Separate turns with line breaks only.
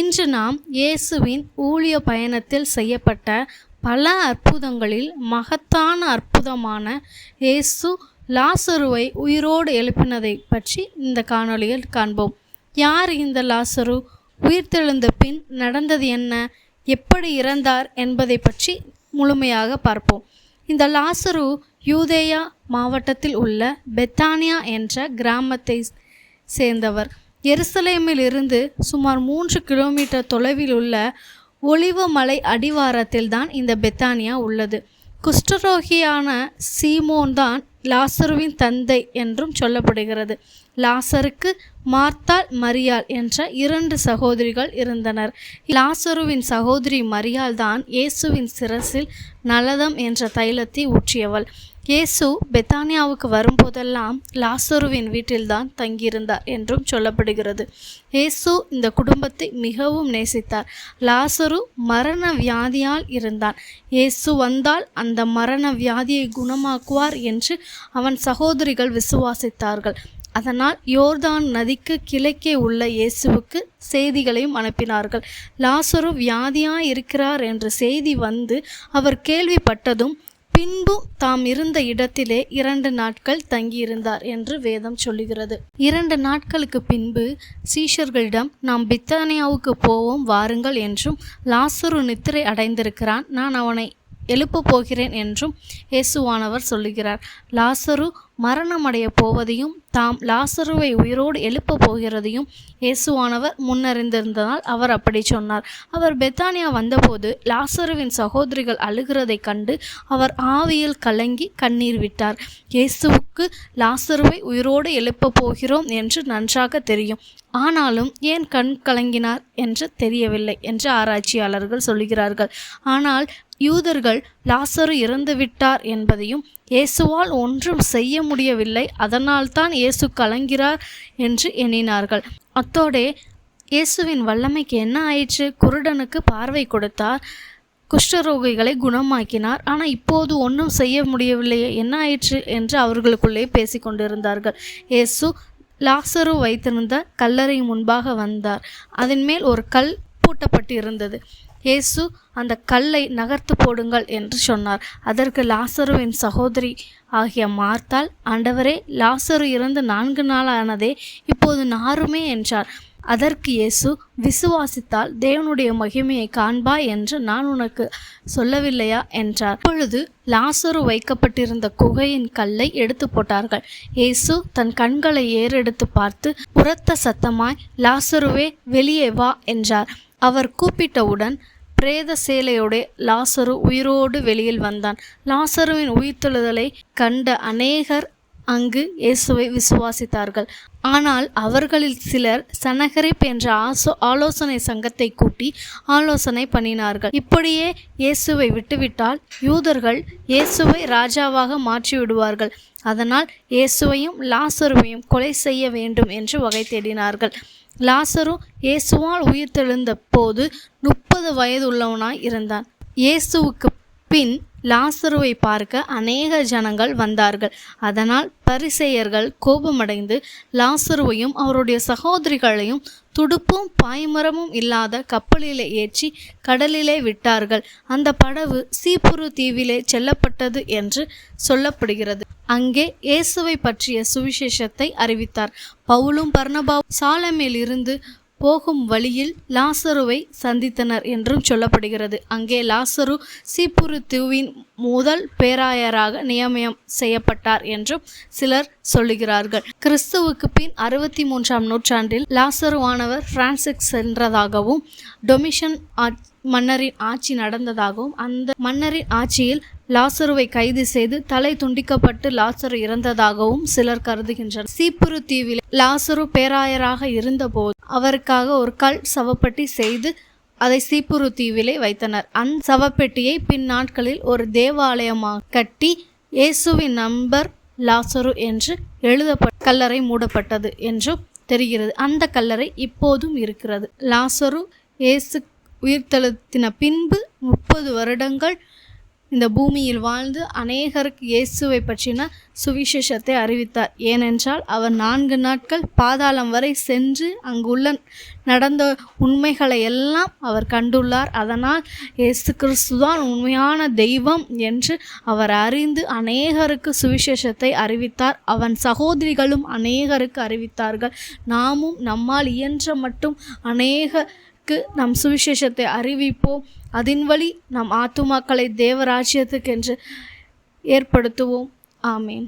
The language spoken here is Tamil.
இன்று நாம் இயேசுவின் ஊழிய பயணத்தில் செய்யப்பட்ட பல அற்புதங்களில் மகத்தான அற்புதமான இயேசு லாசருவை உயிரோடு எழுப்பினதை பற்றி இந்த காணொளியில் காண்போம். யார் இந்த லாசரு? உயிர்த்தெழுந்த பின் நடந்தது என்ன? எப்படி இறந்தார் என்பதை பற்றி முழுமையாக பார்ப்போம். இந்த லாசரு யூதேயா மாவட்டத்தில் உள்ள பெத்தானியா என்ற கிராமத்தை சேர்ந்தவர். எருசலேமில் இருந்து சுமார் மூன்று கிலோமீட்டர் தொலைவில் உள்ள ஒளிவு மலை அடிவாரத்தில் தான் இந்த பெத்தானியா உள்ளது. குஷ்டரோகியான சீமோன் தான் லாசருவின் தந்தை என்றும் சொல்லப்படுகிறது. லாசருக்கு மார்த்தால் மரியாள் என்ற இரண்டு சகோதரிகள் இருந்தனர். லாசருவின் சகோதரி மரியாள் தான் இயேசுவின் சிரசில் நலதம் என்ற தைலத்தை ஊற்றியவள். இயேசு பெத்தானியாவுக்கு வரும்போதெல்லாம் லாசருவின் வீட்டில்தான் தங்கியிருந்தார் என்றும் சொல்லப்படுகிறது. இயேசு இந்த குடும்பத்தை மிகவும் நேசித்தார். லாசரு மரண வியாதியால் இருந்தான். இயேசு வந்தால் அந்த மரண வியாதியை குணமாக்குவார் என்று அவன் சகோதரிகள் விசுவாசித்தார்கள். அதனால் யோர்தான் நதிக்கு கிழக்கே உள்ள இயேசுவுக்கு செய்திகளையும் அனுப்பினார்கள். லாசரு வியாதியாய் இருக்கிறார் என்ற செய்தி வந்து அவர் கேள்விப்பட்டதும் பின்பு தாம் இருந்த இடத்திலே இரண்டு நாட்கள் தங்கியிருந்தார் என்று வேதம் சொல்லுகிறது. இரண்டு நாட்களுக்கு பின்பு சீஷர்களிடம் நாம் பித்தானியாவுக்கு போவோம் வாருங்கள் என்றும் லாசரு நித்திரை அடைந்திருக்கிறான் நான் அவனை எழுப்ப போகிறேன் என்றும் இயேசுவானவர் சொல்லுகிறார். லாசரு மரணமடைய போவதையும் தாம் லாசருவை உயிரோடு எழுப்பப் போகிறதையும் இயேசுவானவர் முன்னறிந்திருந்ததால் அவர் அப்படி சொன்னார். அவர் பெத்தானியா வந்தபோது லாசருவின் சகோதரிகள் அழுகிறதைக் கண்டு அவர் ஆவியில் கலங்கி கண்ணீர் விட்டார். இயேசுவுக்கு லாசருவை உயிரோடு எழுப்பப் போகிறோம் என்று நன்றாக தெரியும். ஆனாலும் ஏன் கண் கலங்கினார் என்று தெரியவில்லை என்று ஆராய்ச்சியாளர்கள் சொல்கிறார்கள் ஆனால் யூதர்கள் லாசரு இறந்துவிட்டார் என்பதையும் இயேசுவால் ஒன்றும் செய்ய முடியவில்லை. அதனால்தான் இயேசு கலங்கிறார் என்று எண்ணினார்கள். அத்தோடே இயேசுவின் வல்லமைக்கு என்ன ஆயிற்று? குருடனுக்கு பார்வை கொடுத்தார். குஷ்டரோகிகளை குணமாக்கினார். ஆனால் இப்போது ஒன்றும் செய்ய முடியவில்லையே என்ன ஆயிற்று என்று அவர்களுக்குள்ளே பேசிக்கொண்டிருந்தார்கள் இயேசு லாசரு வைத்திருந்த கல்லறை முன்பாக வந்தார். அதன் மேல் ஒரு கல் பூட்டப்பட்டு இருந்தது இயேசு அந்த கல்லை நகர்த்து போடுங்கள் என்று சொன்னார். அதற்கு லாசருவின் சகோதரி ஆகிய மார்த்தால் ஆண்டவரே லாசரு இறந்து நான்கு நாள் ஆனதே இப்போது நாருமே என்றார். அதற்கு இயேசு விசுவாசித்தால் தேவனுடைய மகிமையை காண்பாய் என்று நான் உனக்கு சொல்லவில்லையா என்றார். அப்பொழுது லாசரு வைக்கப்பட்டிருந்த குகையின் கல்லை எடுத்து போட்டார்கள். இயேசு தன் கண்களை ஏறெடுத்து பார்த்து உரத்த சத்தமாய் லாசருவே வெளியே வா என்றார். அவர் கூப்பிட்டவுடன் பிரேத சேலையோட லாசரு உயிரோடு வெளியில் வந்தான். லாசருவின் உயிர்த்தெழுதலை கண்ட அநேகர் அங்கு இயேசுவை விசுவாசித்தார்கள். ஆனால் அவர்களில் சிலர் சனகரிப் என்ற ஆசோ ஆலோசனை சங்கத்தை கூட்டி ஆலோசனை பண்ணினார்கள். இப்படியே இயேசுவை விட்டுவிட்டால் யூதர்கள் இயேசுவை ராஜாவாக மாற்றி விடுவார்கள் அதனால் இயேசுவையும் லாசருவையும் கொலை செய்ய வேண்டும் என்று வகை தேடினார்கள். லாசரு இயேசுவால் உயிர்த்தெழுந்த போது முப்பது வயது உள்ளவனாய் இருந்தான். இயேசுவுக்கு பின் லாசருவை பார்க்க அநேக ஜனங்கள் வந்தார்கள். அதனால் பரிசேயர்கள் கோபமடைந்து லாசருவையும் அவருடைய சகோதரிகளையும் துடுப்பும் பாய்மரமும் இல்லாத கப்பலிலே ஏற்றி கடலிலே விட்டார்கள். அந்த படவு சீப்புரு தீவிலே செல்லப்பட்டது என்று சொல்லப்படுகிறது. அங்கே இயேசுவை பற்றிய சுவிசேஷத்தை அறிவித்தார். பவுலும் பர்ணபாவும் சாலமேல் இருந்து போகும் வழியில் லாசருவை சந்தித்தனர் என்றும் சொல்லப்படுகிறது. அங்கே லாசரு சீப்புரு தீவின் முதல் பேராயராக நியமனம் செய்யப்பட்டார் என்றும் சிலர் சொல்லுகிறார்கள். கிறிஸ்துவுக்கு பின் அறுபத்தி மூன்றாம் நூற்றாண்டில் லாசருவானவர் பிரான்சுக்கு சென்றதாகவும் டொமிஷன் மன்னரின் ஆட்சி நடந்ததாகவும் அந்த மன்னரின் ஆட்சியில் லாசருவை கைது செய்து தலை துண்டிக்கப்பட்டு லாசரு இறந்ததாகவும் சிலர் கருதுகின்றனர். சீப்புரு தீவில் லாசரு பேராயராக இருந்தபோது அவருக்காக ஒரு கல் சவப்பட்டி செய்து அதை சீப்புரு தீவிலே வைத்தனர். அந்த சவப்பெட்டியை பின் நாட்களில் ஒரு தேவாலயமாக கட்டி இயேசுவின் நம்பர் லாசரு என்று எழுதப்பட்ட கல்லறை மூடப்பட்டது என்றும் தெரிகிறது. அந்த கல்லறை இப்போதும் இருக்கிறது. லாசரு இயேசு உயிர்த்தெழுத்தின பின்பு முப்பது வருடங்கள் இந்த பூமியில் வாழ்ந்து அநேகருக்கு இயேசுவை பற்றின சுவிசேஷத்தை அறிவித்தார். ஏனென்றால் அவர் நான்கு நாட்கள் பாதாளம் வரை சென்று அங்குள்ள நடந்த உண்மைகளை எல்லாம் அவர் கண்டுள்ளார். அதனால் இயேசு கிறிஸ்துதான் உண்மையான தெய்வம் என்று அவர் அறிந்து அநேகருக்கு சுவிசேஷத்தை அறிவித்தார். அவன் சகோதரிகளும் அநேகருக்கு அறிவித்தார்கள். நாமும் நம்மால் இயன்ற மட்டும் மக்களுக்கு நம் சுவிசேஷத்தை அறிவிப்போம். அதன் வழி நம் ஆத்துமாக்களை தேவராஜ்யத்துக்கென்று ஏற்படுத்துவோம். ஆமேன்.